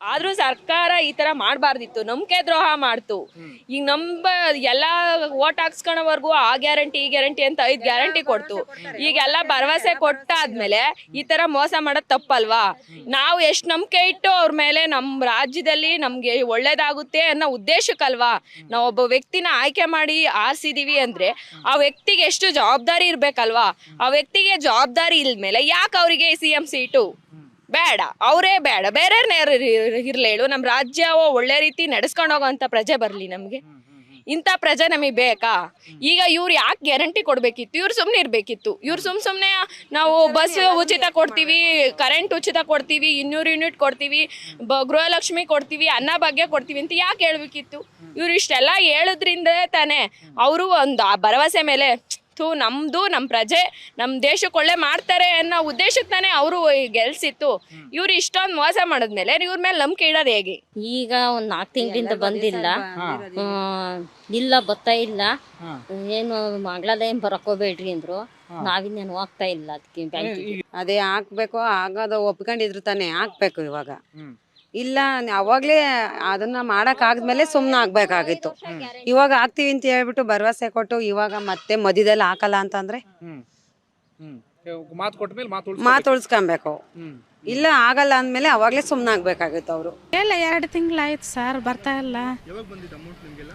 ಆದ್ರೂ ಸರ್ಕಾರ ಈ ತರ ಮಾಡಬಾರ್ದಿತ್ತು. ನಂಬಿಕೆ ದ್ರೋಹ ಮಾಡ್ತು. ಈಗ ನಂಬ ಎಲ್ಲಾ ಓಟ್ ಹಾಕ್ಸ್ಕೊಳವರೆಗೂ ಆ ಗ್ಯಾರಂಟಿ ಈ ಗ್ಯಾರಂಟಿ ಅಂತ ಐದ್ ಗ್ಯಾರಂಟಿ ಕೊಡ್ತು. ಈಗೆಲ್ಲ ಭರವಸೆ ಕೊಟ್ಟಾದ್ಮೇಲೆ ಈ ತರ ಮೋಸ ಮಾಡೋದ್ ತಪ್ಪಲ್ವಾ? ನಾವು ಎಷ್ಟ್ ನಂಬಿಕೆ ಇಟ್ಟು ಅವ್ರ ಮೇಲೆ ನಮ್ ರಾಜ್ಯದಲ್ಲಿ ನಮ್ಗೆ ಒಳ್ಳೇದಾಗುತ್ತೆ ಅನ್ನೋ ಉದ್ದೇಶಕ್ಕಲ್ವಾ? ನಾವು ಒಬ್ಬ ವ್ಯಕ್ತಿನ ಆಯ್ಕೆ ಮಾಡಿ ಆರಿಸಿದೀವಿ ಅಂದ್ರೆ ಆ ವ್ಯಕ್ತಿಗೆ ಎಷ್ಟು ಜವಾಬ್ದಾರಿ ಇರ್ಬೇಕಲ್ವಾ? ಆ ವ್ಯಕ್ತಿಗೆ ಜವಾಬ್ದಾರಿ ಇಲ್ದ್ಮೇಲೆ ಯಾಕೆ ಅವರಿಗೆ ಸಿ ಎಂ ಸೀಟು? ಬೇಡ ಅವರೇ ಬೇಡ. ಬೇರೆ ಇರ್ಲಿ ಹೇಳು ನಮ್ಮ ರಾಜ್ಯ ಒಳ್ಳೆ ರೀತಿ ನಡೆಸ್ಕೊಂಡು ಹೋಗೋಂಥ ಪ್ರಜೆ ಬರಲಿ ನಮಗೆ. ಇಂಥ ಪ್ರಜೆ ನಮಗೆ ಬೇಕಾ? ಈಗ ಇವ್ರು ಯಾಕೆ ಗ್ಯಾರಂಟಿ ಕೊಡಬೇಕಿತ್ತು? ಇವ್ರು ಸುಮ್ಮನೆ ಇರಬೇಕಿತ್ತು. ಇವ್ರು ಸುಮ್ಮ ಸುಮ್ಮನೆ ನಾವು ಬಸ್ ಉಚಿತ ಕೊಡ್ತೀವಿ ಕರೆಂಟ್ ಉಚಿತ ಕೊಡ್ತೀವಿ ಇನ್ನೂರು ಯೂನಿಟ್ ಕೊಡ್ತೀವಿ ಬ ಗೃಹಲಕ್ಷ್ಮಿ ಕೊಡ್ತೀವಿ ಅನ್ನ ಭಾಗ್ಯ ಕೊಡ್ತೀವಿ ಅಂತ ಯಾಕೆ ಹೇಳ್ಬೇಕಿತ್ತು? ಇವ್ರು ಇಷ್ಟೆಲ್ಲ ಹೇಳಿದ್ರಿಂದ ತಾನೇ ಅವರು ಒಂದು ಆ ಭರವಸೆ ಮೇಲೆ ಥೂ ನಮ್ದು ನಮ್ಮ ಪ್ರಜೆ ನಮ್ಮ ದೇಶಕ್ಕೆ ಒಳ್ಳೆ ಮಾಡ್ತಾರೆ ಅನ್ನೋ ಉದ್ದೇಶಕ್ಕೆ ತಾನೇ ಅವರು ಗೆಲ್ಸಿತ್ತು. ಇವ್ರು ಇಷ್ಟೊಂದು ಮೋಸ ಮಾಡಿದ್ಮೇಲೆ ಇವ್ರ ಮೇಲೆ ನಂಬಿಕೆ ಇಡೋದು ಹೇಗೆ? ಈಗ ಒಂದು ನಾಲ್ಕು ತಿಂಗಳಿಂದ ಬಂದಿಲ್ಲ. ಹ್ಮ್, ಇಲ್ಲ ಬರ್ತಾ ಇಲ್ಲ. ಏನು ಮಂಗಳದ ಏನ್ ಬರಕ್ ಹೋಗ್ಬೇಡ್ರಿ ಅಂದ್ರು. ನಾವಿನ್ನೇನು ಹೋಗ್ತಾ ಇಲ್ಲ ಅದಕ್ಕೆ ಅದೇ ಹಾಕ್ಬೇಕು ಆಗೋದು ಒಪ್ಕೊಂಡಿದ್ರು ತಾನೇ ಹಾಕ್ಬೇಕು ಇವಾಗ. ಇಲ್ಲ ಅವಾಗ್ಲೇ ಅದನ್ನ ಮಾಡಕ್ ಆಗದ್ಮೇಲೆ ಸುಮ್ನೆ ಆಗ್ಬೇಕಾಗಿತ್ತು. ಇವಾಗ ಆಗ್ತಿವಿ ಅಂತ ಹೇಳ್ಬಿಟ್ಟು ಭರವಸೆ ಕೊಟ್ಟು ಇವಾಗ ಮತ್ತೆ ಮಧ್ಯದಲ್ಲಿ ಹಾಕಲ್ಲ ಅಂತಂದ್ರೆ ಮಾತು ಕೊಟ್ಟ ಮೇಲೆ ಮಾತು ಉಳ್ಸ್ಕೊಬೇಕು. ಇಲ್ಲ ಆಗಲ್ಲ ಅಂದ್ಮೇಲೆ ಅವಾಗ್ಲೇ ಸುಮ್ನೆ ಆಗ್ಬೇಕಾಗಿತ್ತು ಅವರು. ಇಲ್ಲ ಎರಡು ತಿಂಗಳಾಯ್ತು ಸರ್ ಬರ್ತಾ ಇಲ್ಲ. ಯಾವಾಗ ಬಂದಿದ್ದು ಅಮೌಂಟ್ ನಿಮಗೆಲ್ಲ?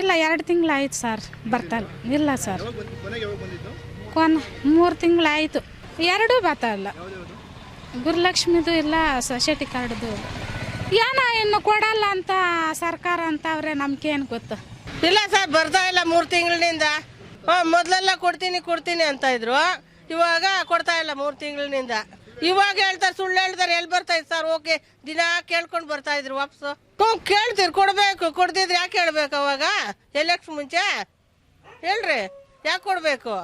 ಇಲ್ಲ ಎರಡು ತಿಂಗಳಾಯ್ತು ಸರ್ ಬರ್ತಾ ಇಲ್ಲ. ಇಲ್ಲ ಸರ್. ಕೊನೆ ಮೂರು ತಿಂಗಳಾಯ್ತು. ಎರಡೂ ಬರ್ತಾ ಇಲ್ಲ. ಗುರುಲಕ್ಷ್ಮಿದು ಇಲ್ಲ, ಸೊಸೈಟಿ ಕಾರ್ಡ್ದು ಏನೋ ಇನ್ನು ಕೊಡಲ್ಲ ಅಂತ ಸರ್ಕಾರ ಅಂತ ಅವ್ರೆ ನಮ್ಗೆ ಏನು ಗೊತ್ತು? ಇಲ್ಲ ಸರ್, ಬರ್ತಾ ಇಲ್ಲ ಮೂರು ತಿಂಗಳಿನಿಂದ. ಮೊದಲೆಲ್ಲ ಕೊಡ್ತೀನಿ ಕೊಡ್ತೀನಿ ಅಂತ ಇದ್ರು. ಇವಾಗ ಕೊಡ್ತಾ ಇಲ್ಲ ಮೂರು ತಿಂಗಳಿನಿಂದ. ಇವಾಗ ಹೇಳ್ತಾರೆ, ಸುಳ್ಳು ಹೇಳ್ತಾರೆ, ಎಲ್ಲಿ ಬರ್ತಾ ಸರ್? ಓಕೆ, ದಿನ ಕೇಳ್ಕೊಂಡು ಬರ್ತಾ ಇದ್ರು ವಾಪಸ್ಸು. ಹ್ಞೂ, ಕೇಳ್ತೀರಿ, ಕೊಡಬೇಕು ಕೊಡ್ತಿದ್ರೆ ಯಾಕೆ ಹೇಳ್ಬೇಕು ಅವಾಗ? ಎಲೆಕ್ಷನ್ ಮುಂಚೆ? ಹೇಳ್ರಿ, ಯಾಕೆ ಕೊಡಬೇಕು?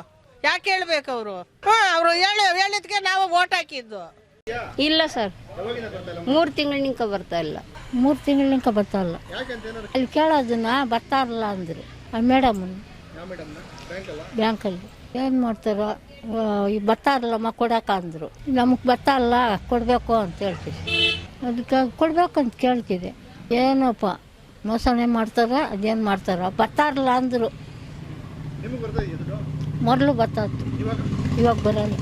ಯಾಕೆ ಹೇಳ್ಬೇಕು ಅವರು? ಹ್ಞೂ, ಅವರು ಹೇಳಿ, ಹೇಳಿದ್ಕೆ ನಾವು ಓಟ್ ಹಾಕಿದ್ದು. ಇಲ್ಲ ಸರ್. ಮೂರು ತಿಂಗಳಿನಿಂಕ ಬರ್ತಾ ಇಲ್ಲ. ಮೂರು ತಿಂಗಳಿನಿಂಕ ಬರ್ತಾ ಇಲ್ಲ. ಅಲ್ಲಿ ಕೇಳೋದನ್ನ ಬರ್ತಾ ಇರಲ್ಲ ಅಂದ್ರು. ಮೇಡಮ್ ಬ್ಯಾಂಕಲ್ಲಿ. ಏನು ಮಾಡ್ತಾರೋ ಇರಲ್ಲಮ್ಮ ಕೊಡಕ ಅಂದರು. ನಮಗೆ ಬರ್ತಾ ಇಲ್ಲ, ಕೊಡಬೇಕು ಅಂತ ಹೇಳ್ತೀವಿ ಅದಕ್ಕೆ ಕೊಡ್ಬೇಕು ಅಂತ ಕೇಳ್ತಿದೆ. ಏನಪ್ಪ ಮೋಸನೆ ಮಾಡ್ತಾರ, ಅದೇನು ಮಾಡ್ತಾರ, ಬರ್ತಾ ಇರಲ್ಲ ಅಂದರು. ಮೊದಲು ಬರ್ತಾ ಇತ್ತು. ಇವಾಗ ಬರಲ್ಲ.